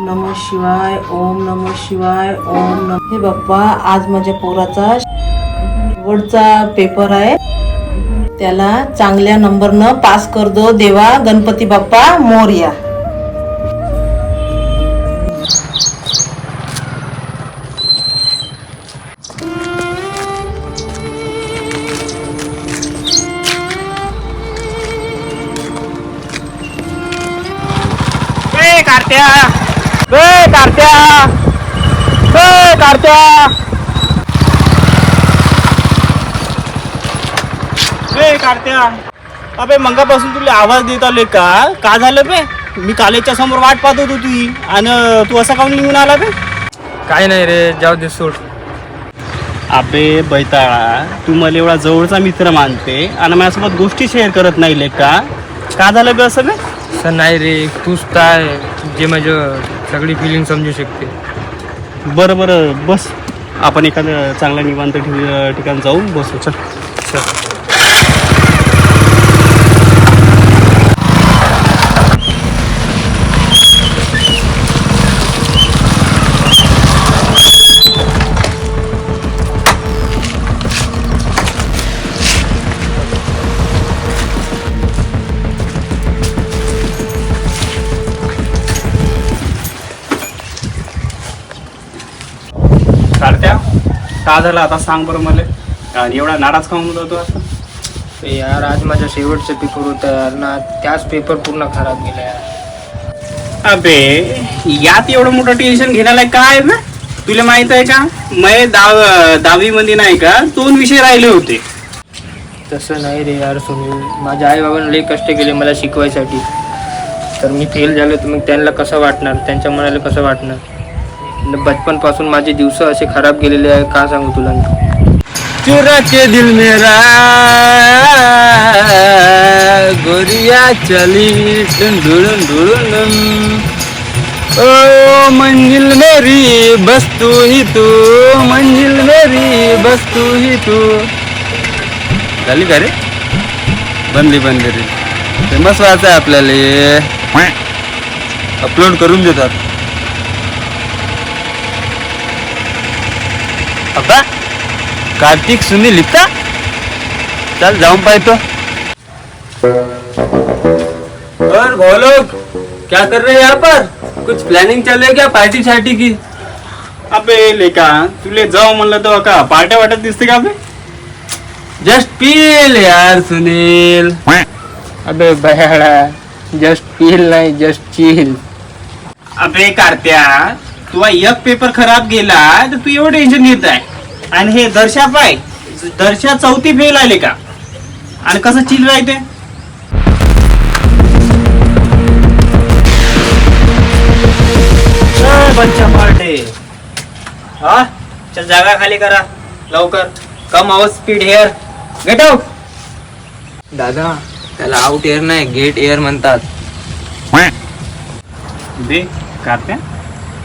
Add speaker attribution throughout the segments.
Speaker 1: नम शिवाय ओम नम शिवाय ओम नम. हे बाप्पा आज माझ्या पोराचा शेवटचा पेपर आहे. त्याला चांगल्या नंबरनं पास कर दो देवा गणपती बाप्पा मोर्या.
Speaker 2: कारत्या अबे मंगापासून तुला आवाज देत आले का? का झालं बे? मी कॉलेजच्या समोर वाट पाहत होतो तुझी आणि तू असा काऊन निघून आला बे?
Speaker 3: काय नाही रे जाऊ दे सोड.
Speaker 2: अबे बैताळा तू मला एवढा जवळचा मित्र मानते आणि माझ्यासोबत गोष्टी शेअर करत नाही ले का? का झालं बे असं बे?
Speaker 3: सर नाही रे तूच काय जे माझं सगळी फिलिंग समजू शकते.
Speaker 2: बरं बरं बस. आपण एखादं चांगल्या निवांत ठिकाण जाऊन बसू. चल. चल. का झालं आता सांग बरं मला. आणि एवढा नाराज का होत होतो आता?
Speaker 3: ते यार आज माझा शेवटचा पेपर होता यार. ना त्याच पेपर पूर्ण खराब गेला यार.
Speaker 2: अबे यात एवढं मोठं टेन्शन घेण्याला काय ना? तुला माहीत आहे का? मै दाव दहावी मध्ये नाही का दोन विषय राहिले होते.
Speaker 3: तसं नाही रे यार सुनील. माझ्या आई बाबांनी लई कष्ट केले मला शिकवायसाठी. तर मी फेल झालो तर मग त्यांना कसं वाटणार? त्यांच्या मनाला कसं वाटणार? बचपनपासून माझे दिवस असे खराब गेलेले आहे का सांगू तुला मी? चुरा के दिल मेरा गोरिया चली ढुंढुन ढुळून ओ मंजिल मेरी बस तू ही तू मंजिल मेरी बस तू ही तू। झाली का रे? बनली बनली रे। फेमस व्हायचं आहे आपल्याला अपलोड करून देतात। अब्बा कार्तिक सुनील लिखता चल जाऊन पाहतो. और वो लोग क्या कर रहे हैं यहाँ पर? कुछ प्लानिंग चल रही है क्या पार्टी शार्टी की?
Speaker 2: अबे लेका तुले जाऊ म्हणलं तेव्हा का? पार्ट्या वाटत दिसते का अबे?
Speaker 3: जस्ट पील यार सुनील. अबे बयाडा जस्ट पील नाही जस्ट चिल
Speaker 2: अबे कारत्या तुला एक पेपर खराब गेला तर तू एवढं टेन्शन घेत आहे आणि हे दर्शा पाय दर्शा चौथी फेल आले का? आणि कसं चिल राहते? बच्चा पार्टे. हा? चल जागा खाली करा लवकर. कम आवर स्पीड हेअर गेट आउट
Speaker 3: दादा त्याला आउट एअर नाही गेट एअर म्हणतात.
Speaker 2: दे कारत्या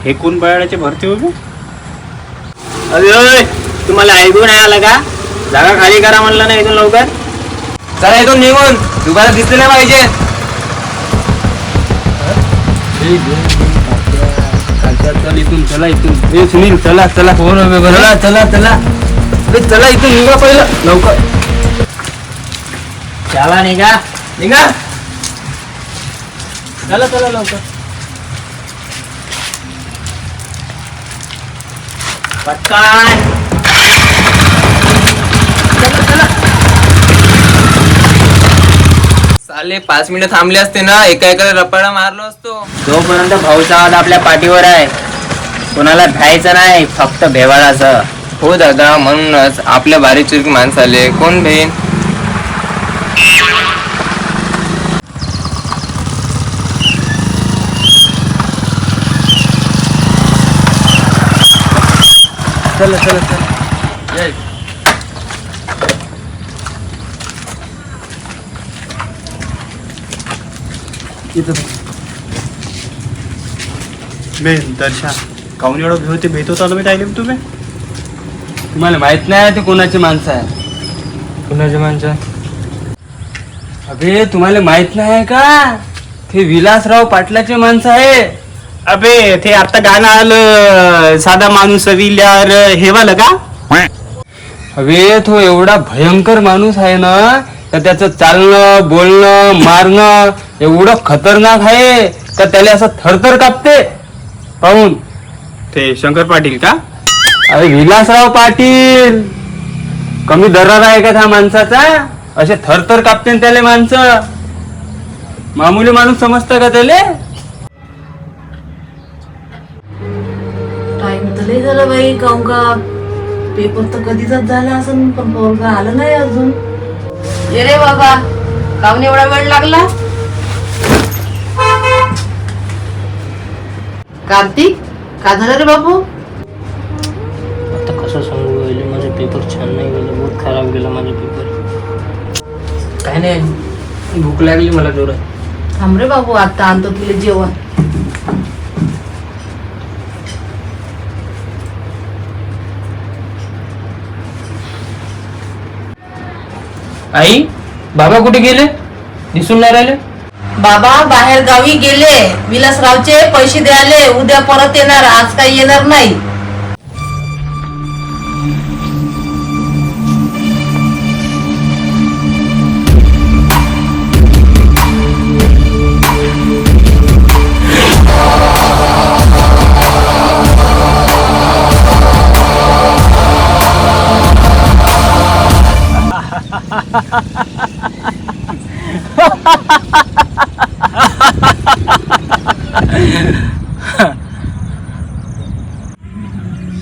Speaker 2: हे कोण बयाडाचे भरती होते अरे तुम्हाला ऐकून नाही आलं का? जागा खाली करा म्हणलं ना इथून लवकर.
Speaker 3: चला इथून निघून. दुकानात दिसले नाही पाहिजे. चल इथून चला इथून हे सुनील चला चला कोण चला चला. चला चला इथून निघा पहिलं. लवकर.
Speaker 2: चला निघा.
Speaker 3: निघा.
Speaker 2: चला चला लवकर. पटकन.
Speaker 3: साले पाच मिनिटं थांबले असते ना एका एका रपाडा मारलो असतो. जोपर्यंत भाऊचा हात आपल्या पाठीवर आहे कोणाला भ्यायचं नाही फक्त भेवाळाचं. हो दादा म्हणूनच आपल्या बारीक चुरकी माणसाले कोण भेन चला चला चला.
Speaker 2: बे दर्शा. काऊन एवढं भेवते भेट होता मी ताईले तुम्ही?
Speaker 3: तुम्हाला माहीत नाही ते कोणाची माणसं आहे. कोणाची माणसं अबे तुम्हाला माहीत नाही का? ते विलासराव पाटलाचे माणसं आहे.
Speaker 2: अबे ते आता गाणं आलं साधा माणूस विल्यावर हे वालं का?
Speaker 4: अबे तो एवढा भयंकर माणूस आहे ना तर त्याचं चालणं बोलणं मारणं एवढं खतरनाक आहे का त्याला असं थरथर कापते? पाहून.
Speaker 2: ते शंकर पाटील का?
Speaker 4: अरे विलासराव पाटील. कमी दरार आहे का त्या माणसाचा? असे थरथर कापते न त्याले माणसं. मामूली माणूस समजतं का त्याले?
Speaker 1: झालं बाई काहून का पेपर तर कधीचाच झाला असं पण पोरगा आलं नाही अजून? ये रे बाबा काहून एवढा वेळ लागला? कार्तिक का झालं रे बाबू?
Speaker 4: आता कसं सांगू गेले माझे पेपर छान नाही गेले बहुत खराब गेला माझे पेपर काय नाही भूक लागली मला जोरात.
Speaker 1: थांब रे बाबू आता आणतो तुला जेवण.
Speaker 4: आई बाबा कुठे गेले? दिसून नाही राहिले?
Speaker 1: बाबा बाहेर गावी गेले. विलासरावचे पैसे द्यायले. उद्या परत येणार. आज काही येणार नाही.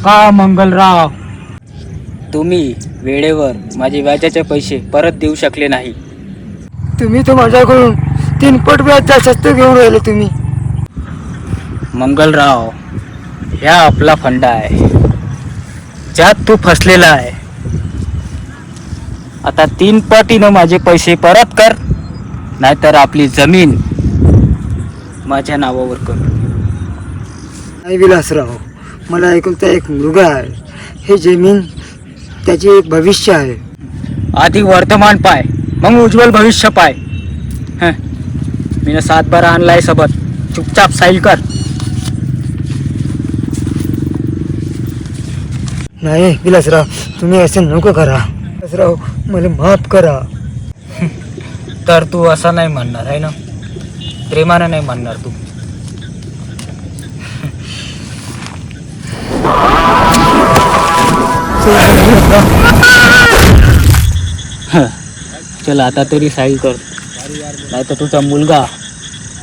Speaker 4: का मंगलराव? तुम्ही वेळेवर माझे व्याजाचे पैसे परत देऊ शकले नाही.
Speaker 5: तुम्ही तर माझ्याकडून तीन पट व्याजचा शस्त्र घेऊन राहिले तुम्ही.
Speaker 4: मंगलराव ह्या आपला फंडा आहे. ज्यात तू फसलेला आहे. आता तीन पटीनं माझे पैसे परत कर नाहीतर आपली जमीन माझ्या नावावर कर.
Speaker 5: नाही विलासराव. मला एकुलता एक मुलगा आहे. हे जमीन त्याचे एक भविष्य आहे.
Speaker 4: आधी वर्तमान पाय मग उज्ज्वल भविष्य पाय. हं. मीनं सातबारा आणलाय सोबत. चुपचाप साईल कर.
Speaker 5: नाही विलासराव तुम्ही असं नको करा. विलासराव मला माफ करा.
Speaker 4: तर तू असं नाही म्हणणार आहे ना? प्रेमानं नाही म्हणणार तू. चल आता तरी साईल कर. नाही तर तुझा मुलगा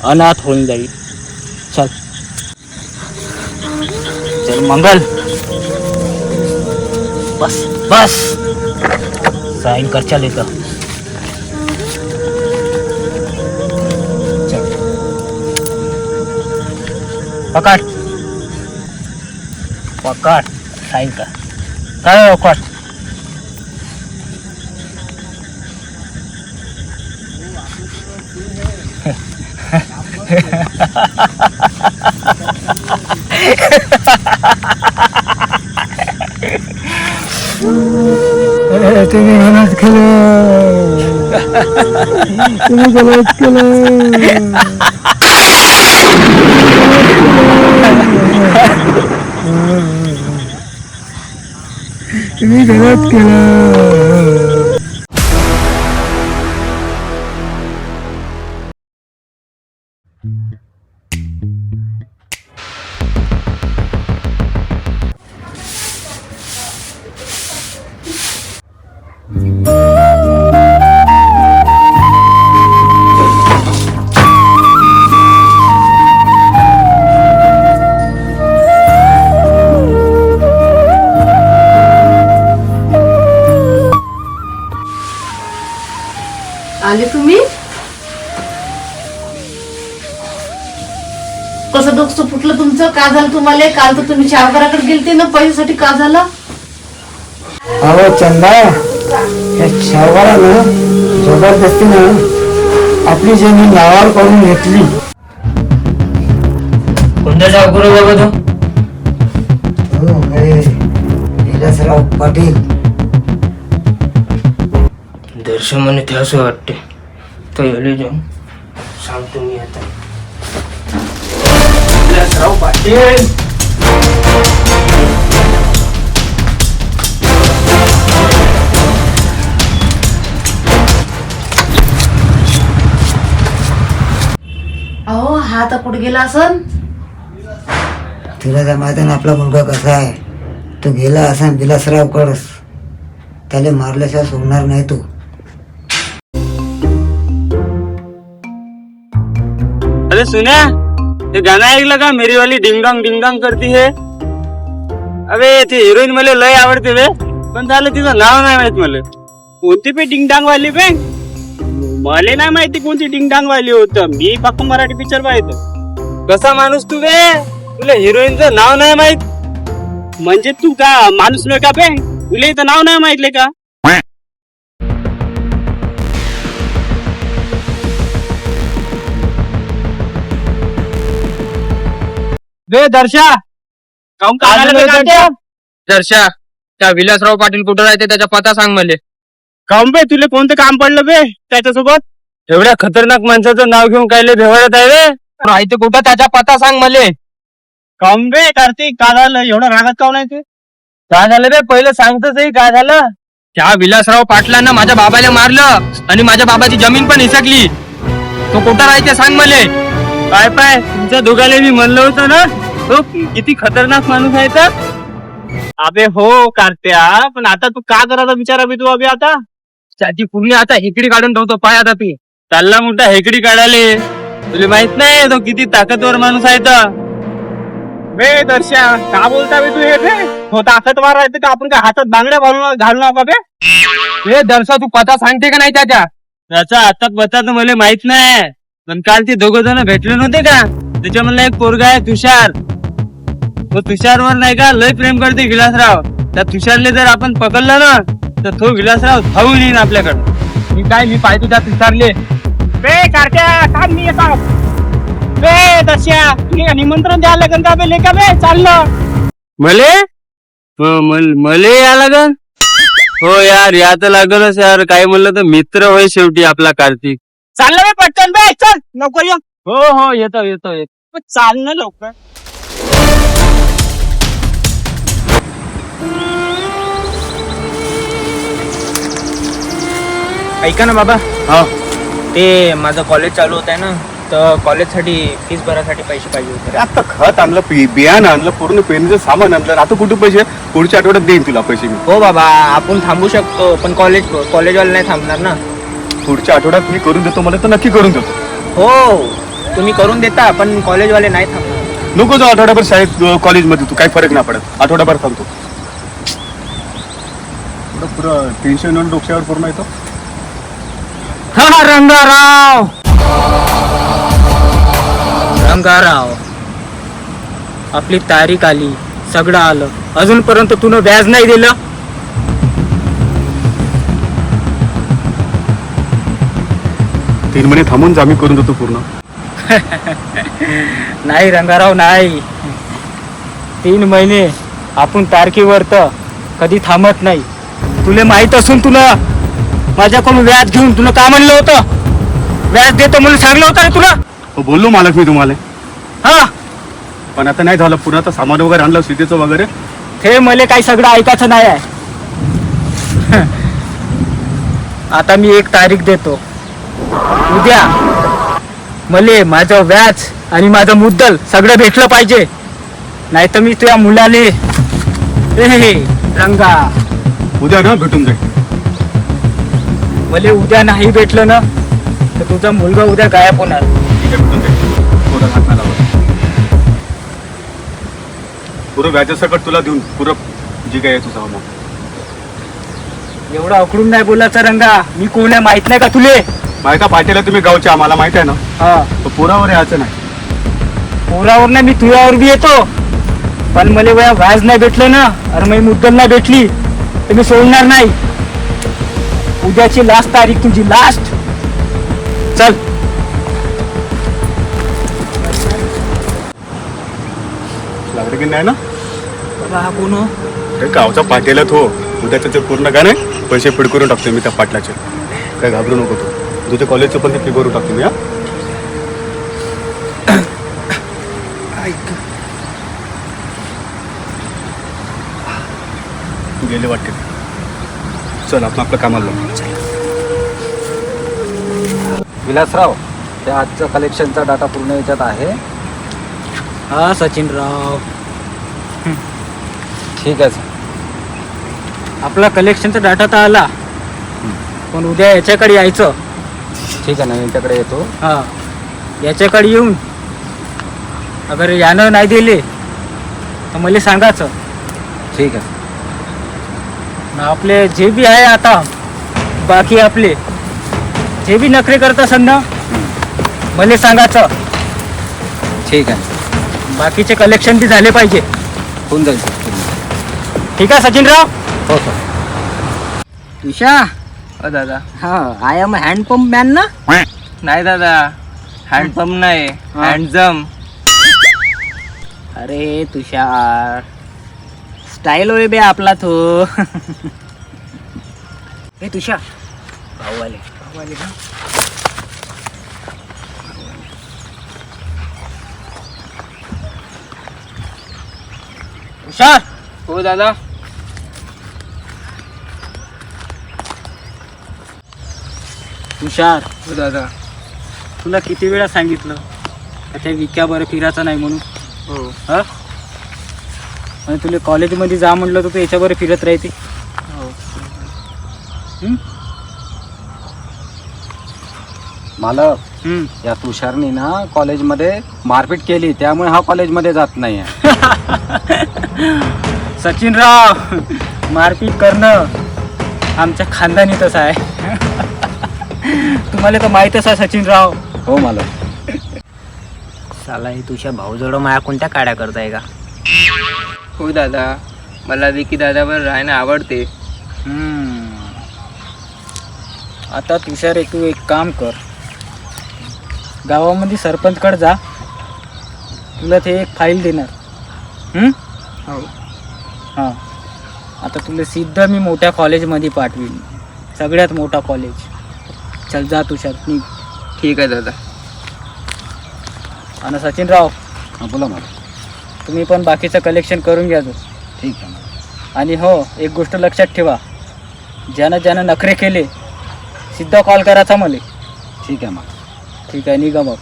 Speaker 4: अनाथ होऊन जाईल. चल. चल मंगल. बस बस. साईन कर चल इथं. चल. पकड. पकड. साईन कर. काय पकड
Speaker 5: ए, तुम्ही गलत केलं तुम्ही गलत केलं तुम्ही गलत केलं
Speaker 1: तुम्हाला काल तर तुम्ही शाहकाराकडे गेलते ना पैशासाठी का झालं?
Speaker 5: अहो चंदा या शाहवारानं जबरदस्तीनं आपली जमीन नावावर करून घेतली.
Speaker 4: कोणत्या सावकार बाबा तू?
Speaker 5: हो विलासराव पाटील.
Speaker 4: दर्शन म्हणे ते असं वाटते. तर याले जाऊन सांगतो मी. पाटील
Speaker 1: अहो हा तर कुठे गेला असन?
Speaker 5: तुला तर माहिती ना आपला मुलगा कसा आहे? तो गेला असा विलासराव कडस. त्याला मारल्याशिवाय सोडणार नाही तू.
Speaker 2: अरे सुना ते गाणं ऐकलं का मेरी वाली डिंगांग डिंगडॉंग करती हे। अबे ते हिरोईन मला लय आवडते बे पण झालं तिचं नाव नाही माहीत मला। कोणती पे डिंगडांग वाली बे मला नाही माहिती कोणती डिंगडांग वाली होत. मी फक्त मराठी पिक्चर पाहिजे कसा माणूस तू बे तुला हिरोईनचं नाव नाही माहीत? म्हणजे तू का माणूस नाही का बे? तुला इथं नाव नाही माहितले का? बे दर्शा. काहून का आला बे दर्शा?
Speaker 4: दर्शा त्या विलासराव पाटील कुठं राहते त्याचा पत्ता सांग मला.
Speaker 2: काहून बे तुला कोणतं काम पडलं बे त्याच्यासोबत? एवढ्या खतरनाक माणसाचं नाव घेऊन काय लय भेवळत आहे बे
Speaker 4: राहते कुठं त्याचा पत्ता सांग मला.
Speaker 2: काहून बे कार्तिक का झालं एवढं रागात काहून आहे ते? काय झालं बे पहिलं सांगतच काय झालं
Speaker 4: त्या विलासराव पाटलांना माझ्या बाबाला मारलं आणि माझ्या बाबाची जमीन पण हिसकली. तो कुठं राहते सांग मला.
Speaker 2: काय पाय तुमच्या दोघाले मी म्हणलं होतं ना? तो किती खतरनाक माणूस आहे तर? अबे हो कार्त्या पण आता तू का करायचा विचार अबे तू अबे आता.
Speaker 4: त्याची पूर्ण आता हिकडी काढून ठेवतो पाय आता ती.
Speaker 2: चालला मोठा हेकडी काढाले तुला माहीत नाही तो किती ताकदवर माणूस आहे तर. बे दर्शा का बोलता बे तू हे बे? हो ताकदवर आहे का आपण काय हातात बांगड्या घालून घालू नका बे?
Speaker 4: ए दर्शा तू पत्ता सांगते का नाही त्याच्या?
Speaker 2: त्याचा हातात बता तर मला माहीत नाही. पण काल ते दोघ जण भेटले नव्हते का? त्याच्यामधला एक पोरगा आहे तुषार. तो तुषारवर नाही का लय प्रेम करते विलासराव. त्या तुषारले जर आपण पकडलं ना तर तो विलासराव धावून येईन आपल्याकडे.
Speaker 4: मी काय मी पाहतो त्या तुषारले.
Speaker 2: बे कारट्या काम मी येतो. बे दर्शा तुला निमंत्रण द्यायला लागन का बे लेका बे? चाललं मले? हो, मले या लागन. हो यार या तर लागलच यार. काय म्हणलं तर मित्र होय शेवटी आपला कार्तिक. चाललं बे पटकन बे चल नको ये. हो हो येतो येतो येतो. चाल ना लवकर.
Speaker 4: ऐका ना बाबा.
Speaker 2: हा.
Speaker 4: ते माझं कॉलेज चालू होत आहे ना तर कॉलेजसाठी फीस भरायसाठी पैसे पाहिजे होते
Speaker 6: आता खत आणलं बि- बियाणं आणलं पूर्ण पेरणीचं सामान आणलं आता कुठे पैसे? पुढच्या आठवड्यात देईन तुला पैसे मी.
Speaker 4: हो बाबा आपण थांबू शकतो पण कॉलेज कॉलेजवाले नाही थांबणार ना.
Speaker 6: पुढच्या आठवड्यात मी करून देतो मला तर नक्की करून देतो.
Speaker 4: हो तुम्ही करून देता पण कॉलेजवाले नाही थांबणार.
Speaker 6: नको जाऊ आठवड्याभर शाळेत अं, कॉलेजमध्ये तू काही फरक नाही पडत. आठवड्याभर थांबतो. पुढं पुरं टेन्शन येऊन डोक्यावर पूर्ण येतो
Speaker 4: हा रंगाराव! रंगाराव आपली तारीख आली सगळं आलं. अजूनपर्यंत तुनं व्याज नाही दिलं.
Speaker 6: तीन महिने थांबून जा मी करून देतो पूर्ण.
Speaker 4: नाही रंगाराव नाही. तीन महिने आपण तारखेवर तर कधी थांबत नाही. तुला माहीत असून तुला माझ्याकडून व्याज घेऊन तुला का म्हणलं होतं? व्याज देतो म्हणून सांगलं होतं रे तुला?
Speaker 6: हो, बोललो मालक मी तुम्हाला.
Speaker 4: हा.
Speaker 6: पण आता नाही झालं. पुन्हा आता सामान वगैरे आणलं शेतीचं वगैरे.
Speaker 4: हे मला काही सगळं ऐकायचं नाही आहे. आता मी एक तारीख देतो. उद्या मले माझं व्याज आणि माझं मुद्दल सगळं भेटलं पाहिजे. नाही तर मी तुझ्या मुलाले ए हे, रंगा.
Speaker 6: उद्या ना भेटून जाईल.
Speaker 4: मले उद्या नाही भेटलं ना तर तुझा मुलगा उद्या गायब होणार.
Speaker 6: ठीक आहे भेटून जाईल. पुरं हात नाही लावायचा. पुरं व्याजासकट तुला देऊन पुरं जी काय आहे तुझा मग
Speaker 4: एवढा अकडून नाही बोलायचा रंगा. मी कोण आहे माहीत नाही का तुले?
Speaker 6: माहिती पाटील तुम्ही गावचे आम्हाला माहिती आहे ना?
Speaker 4: हा.
Speaker 6: तर पुरावर यायचं नाही.
Speaker 4: पोरावर नाही मी तुझ्यावर बी येतो. पण मला वया व्याज नाही भेटलं ना अरे मी मुद्दल नाही भेटली तर मी सोडणार नाही. उद्याची लास्ट तारीख तुझी लास्ट चल.
Speaker 6: लागलं की नाही ना?
Speaker 4: बाबा हा कोण हो?
Speaker 6: ते गावचा पाटील आहे तो उद्या त्याचे पूर्ण का नाही पैसे फिड करून टाकतो मी त्या पाटलाचे. काय घाबरू नको तू. तुझ्या कॉलेज पण ते फी भरून टाकतो मी गेले वाटते. चल आपण आपलं कामाला
Speaker 7: विलासराव त्या आजचा कलेक्शनचा डाटा पूर्ण याच्यात आहे?
Speaker 4: हा सचिनराव.
Speaker 7: ठीक आहे सर.
Speaker 4: आपला कलेक्शनचा डाटा तर आला. पण उद्या याच्याकडे यायचं.
Speaker 7: ठीक आहे ना यांच्याकडे येतो.
Speaker 4: हा. याच्याकडे येऊन अगर यानं नाही दिले तर मला सांगायचं.
Speaker 7: ठीक आहे.
Speaker 4: न आपले जे बी आहे आता बाकी आपले जे बी नखरे करत असेल ना मला सांगायचं.
Speaker 7: ठीक आहे.
Speaker 4: बाकीचे कलेक्शन बी झाले पाहिजे.
Speaker 7: होऊन जाईल. सर.
Speaker 4: ठीक आहे सचिनराव?
Speaker 7: हो सर
Speaker 4: तुषा
Speaker 8: अ दादा.
Speaker 4: हा आय एम हँडपंप मॅन ना?
Speaker 8: नाही दादा. हँडपंप नाही. हँडजम
Speaker 4: अरे तुषार. स्टाईल होय बे आपला तो. हे तुषार. भाऊ आले. भाऊ आले ना तुषार.
Speaker 8: हो दादा.
Speaker 4: तुषार
Speaker 8: हो दादा.
Speaker 4: तुला किती वेळा सांगितलं? का त्या विक्या बरं फिरायचं नाही म्हणून.
Speaker 8: हो.
Speaker 4: हा? आणि तुला कॉलेजमध्ये जा म्हणलं तर तू याच्यावर फिरत राहते.
Speaker 8: हो.
Speaker 4: हं?
Speaker 7: मालक
Speaker 4: हं.
Speaker 7: या तुषारनी ना कॉलेजमध्ये मारपीट केली त्यामुळे हा कॉलेजमध्ये जात नाही
Speaker 4: सचिनराव मारपीट करणं आमच्या खानदानी तसं आहे. तुम्हाला तर माहीतच आहे सचिनराव.
Speaker 7: हो मालक
Speaker 4: साला ही तुझ्या भाऊजवळ माया कोणत्या काड्या करताय का?
Speaker 8: हो दादा. मला विकी दादावर राहणं आवडते.
Speaker 4: हम्म. आता तुषार तू एक काम कर. गावामध्ये सरपंचकडे जा. तुला ते एक फाईल देणार. हम्म?
Speaker 8: हो.
Speaker 4: हां. आता तुला सिद्ध मी मोठ्या कॉलेजमध्ये पाठवीन. सगळ्यात मोठा कॉलेज चल जा तुषार निघ.
Speaker 8: ठीक आहे दादा.
Speaker 4: आणि सचिनराव.
Speaker 7: हा बोला मालक
Speaker 4: तुम्ही पण बाकीचं कलेक्शन करून घ्या जो
Speaker 7: ठीक आहे.
Speaker 4: आणि हो एक गोष्ट लक्षात ठेवा. ज्यानं ज्यानं नखरे केले सिद्ध कॉल करायचा मला.
Speaker 7: ठीक आहे मालक
Speaker 4: ठीक आहे निघा मग.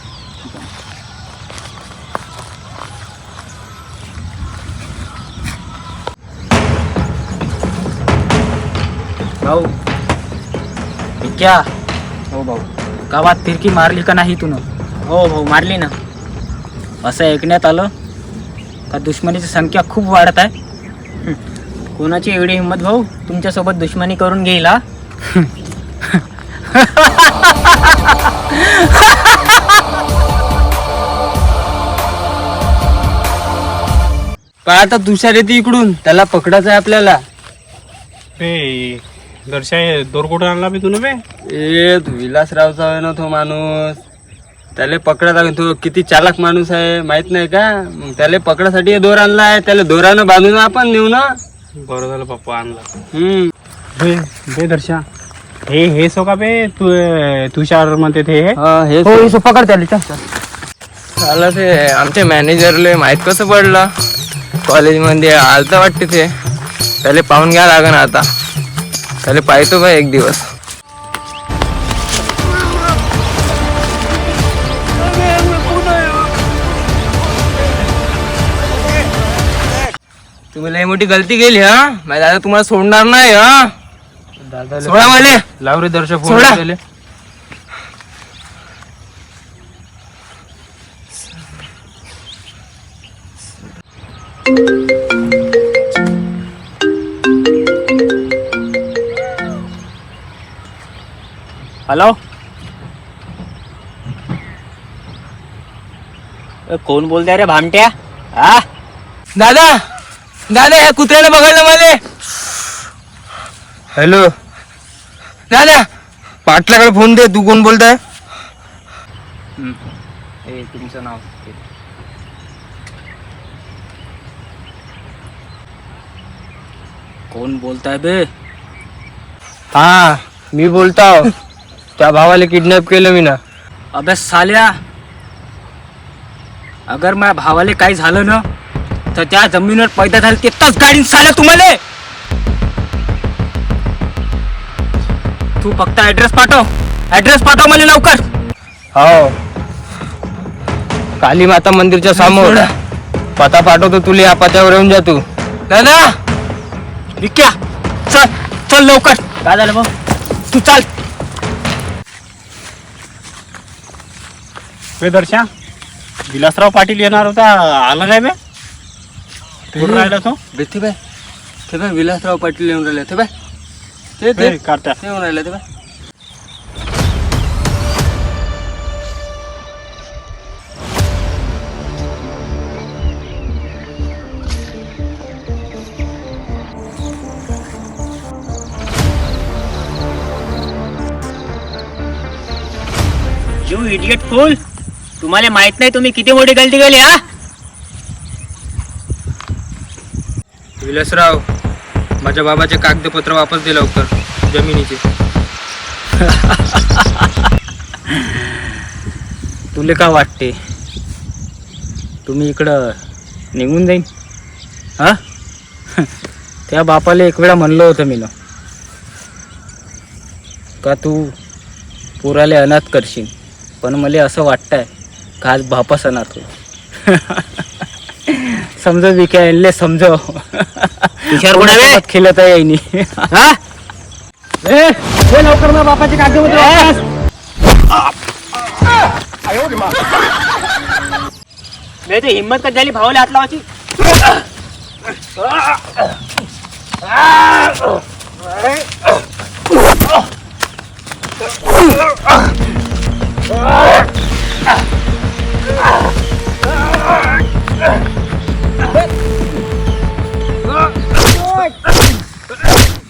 Speaker 4: भाऊ क्या?
Speaker 7: भाऊ.
Speaker 4: गावात फिरकी मारली का नाही तुनं हो भाऊ मारली ना. असं ऐकण्यात आलं. का दुश्मनीची संख्या खूप वाढत आहे? कोणाची एवढी हिंमत भाऊ? तुमच्यासोबत दुश्मनी करून घेईल हा?
Speaker 8: पण आता तुषार येते इकडून. त्याला पकडायचं आहे आपल्याला.
Speaker 2: दर्शा दोर कुठं आणला बे तुला बे?
Speaker 8: ए तो विलासरावचा आहे ना तो माणूस. त्याला आहे. तो किती चालाक माणूस आहे माहीत नाही का? मग त्याला पकडासाठी दोर आणलाय त्याला दोरानं बांधून आपण नेऊ ना.
Speaker 2: बरं झालं पप्पा आणला.
Speaker 8: हम्म.
Speaker 2: बे बे दर्शा हे हे सो का बे तू तुषार म्हणते ते हे.
Speaker 8: हा हे
Speaker 4: हो पकड त्याला
Speaker 8: झालं ते आमच्या मॅनेजरले माहीत कसं पडलं. कॉलेजमध्ये आलतं वाटते ते. त्याला पाहून घ्या लागन आता. त्याला पाहतो का एक दिवस? तुम्ही लई मोठी गलती केली हा? माझ्या दादा तुम्हाला सोडणार नाही हा? सोडा मला.
Speaker 2: लावरे दर्शक
Speaker 8: सोडा.
Speaker 4: हॅलो? ए, कोण बोलताय रे भामट्या? हा
Speaker 8: दादा दादा या कुत्र्याला बघायला मला हॅलो? दादा। पाटलाकडे फ़ोन दे तू कोण बोलताय
Speaker 4: ए तुमचं नाव कोण बोलताय बे?
Speaker 8: हा मी बोलताव त्या भावाला किडनॅप केलं मी ना.
Speaker 4: अभ्यास साल्या अगर माझ्या भावाले काही झालं ना तर त्या जमिनीवर पैदा झालं तिथंच गाडी साल्या तुम्हाला. तू फक्त ऍड्रेस पाठव. ऍड्रेस पाठव मला लवकर. हो. काली माता मंदिरच्या समोर. पता पाठवतो तुला या पत्यावर येऊन जा तू. दादा विक्या चल चल लवकर. काय झालं भाऊ? तू चाल.
Speaker 2: बे दर्शा विलासराव पाटील येणार होता आला नाही बे? कुठं राहिला तो?
Speaker 4: बेथी बाय ते बाय विलासराव पाटील येऊन राहिले ते बाय ते ते
Speaker 2: ते
Speaker 4: ते येऊन राहिले ते बाय
Speaker 9: यू इडियट फूल तुम्हाला माहीत नाही तुम्ही किती मोठी गलती केली हा?
Speaker 4: विलासराव माझ्या बाबाचे कागदपत्र वापस दे लवकर जमिनीचे. तुले का वाटते? तुम्ही इकडं निघून जाईन? हा? त्या बापाला एक वेळा म्हणलं होतं मी का तू पुराले अनाथ करशील पण मला असं वाटतंय का आज बापास अनाथ होईल समजो विके आणले समजो
Speaker 9: हुशार?
Speaker 4: खेळत आहे यायनी. हा? ए, दे लवकर ना बापाची कागदपत्र वापस.
Speaker 9: नाही ते हिंमत कधी झाली भावाला हात लावायची?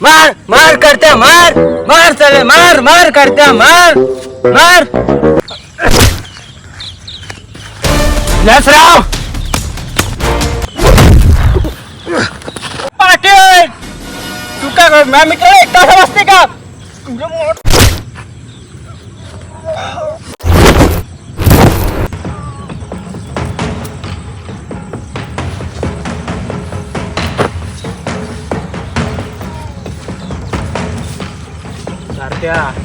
Speaker 4: मार मार करत्या मार मार चले मार मार करत्या मार मार। लसराव पाटील तू काय मॅम मित्र एक तास असते का आज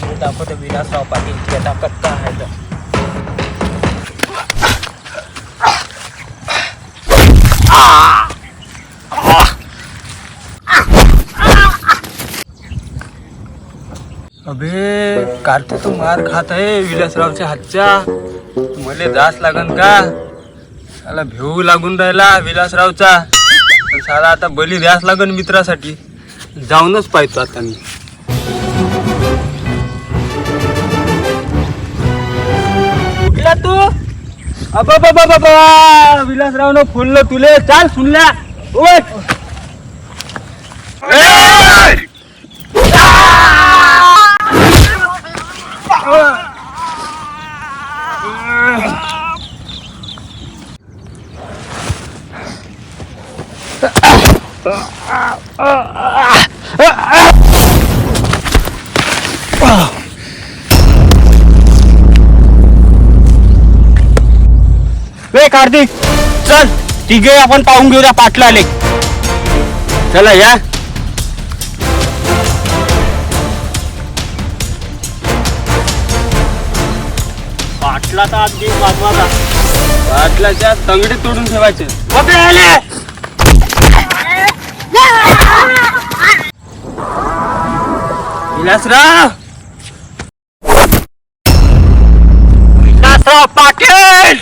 Speaker 4: तुला दाखवतो विलासराव पाटील त्याचा कक्का आहे तर. अबे कार्तिक तू मार खात आहे विलासरावच्या हातच्या. मले जास लागन का? त्याला भेऊ लागून राहिला विलासरावचा. साला आता बली द्यास लागन मित्रासाठी. जाऊनच पाहतो आता मी. कुठला तू? अबा बाबा बाबा विलासराव न फुललं तुले. चाल सुनल्या. उठ.
Speaker 2: वे कार्तिक चल. तिघे आपण पाहून घेऊया पाटला आले चला या. पाटला तर अगदी वाजवाचा
Speaker 3: पाटलाच्या तंगडी तोडून ठेवायचे.
Speaker 2: आले.
Speaker 4: विलासराव
Speaker 2: विलासराव पाटील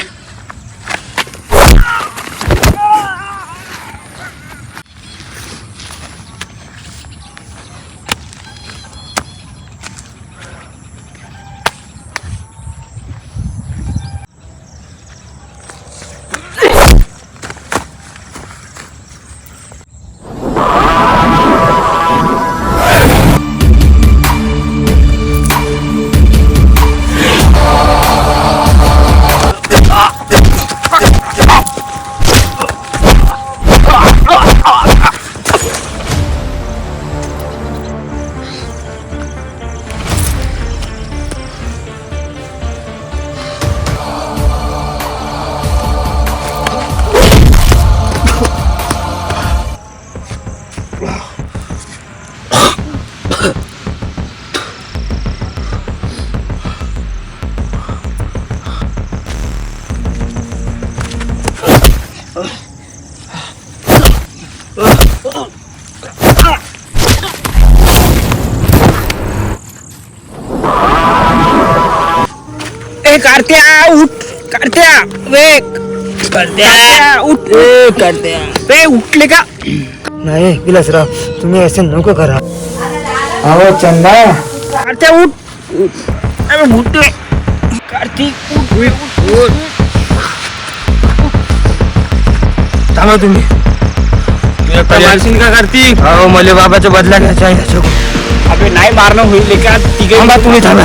Speaker 9: कारत्या उठ कारत्या वे कारत्या? उठ. कारत्या. वे उठले का?
Speaker 5: नाही विलासराव तुम्ही असं नको करा. अहो चंदा.
Speaker 9: कारत्या उठ. उठ. अरे उठले कार्तिक उठ उठ उठ. थांबा तुम्ही.
Speaker 3: मारशील का कार्तिक
Speaker 9: अहो मला बाबाचा बदला घ्यायचा आहे याच्याकडून.
Speaker 2: अबे नाही मारणं होईल का तिघे
Speaker 9: थांबा तुम्ही थांबा.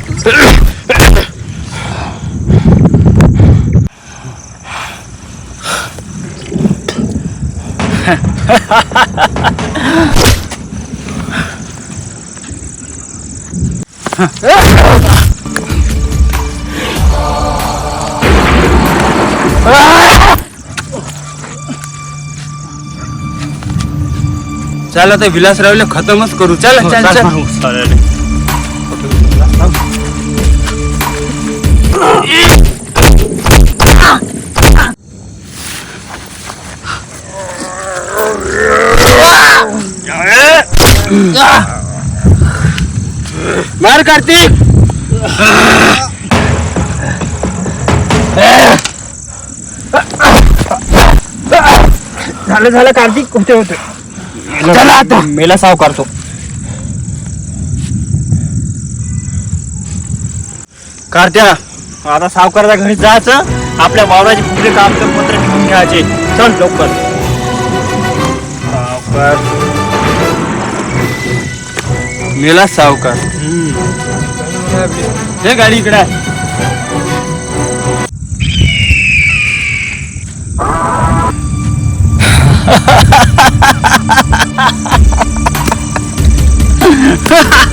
Speaker 3: चल आता विलासरावला खतमच करू. चल चल चल. मार कार्तिक!
Speaker 9: झालं झालं कार्तिक. होते होते. चला आता.
Speaker 2: मेला साव करतो
Speaker 3: कार्त्या आता सावकाराच्या घरी जायचं. आपल्या वावराचे पुढे कागदपत्र घेऊन घ्यायचे. चल लवकर. सावकार. मेला सावकार. हे गाडी इकडे आहे. ha ha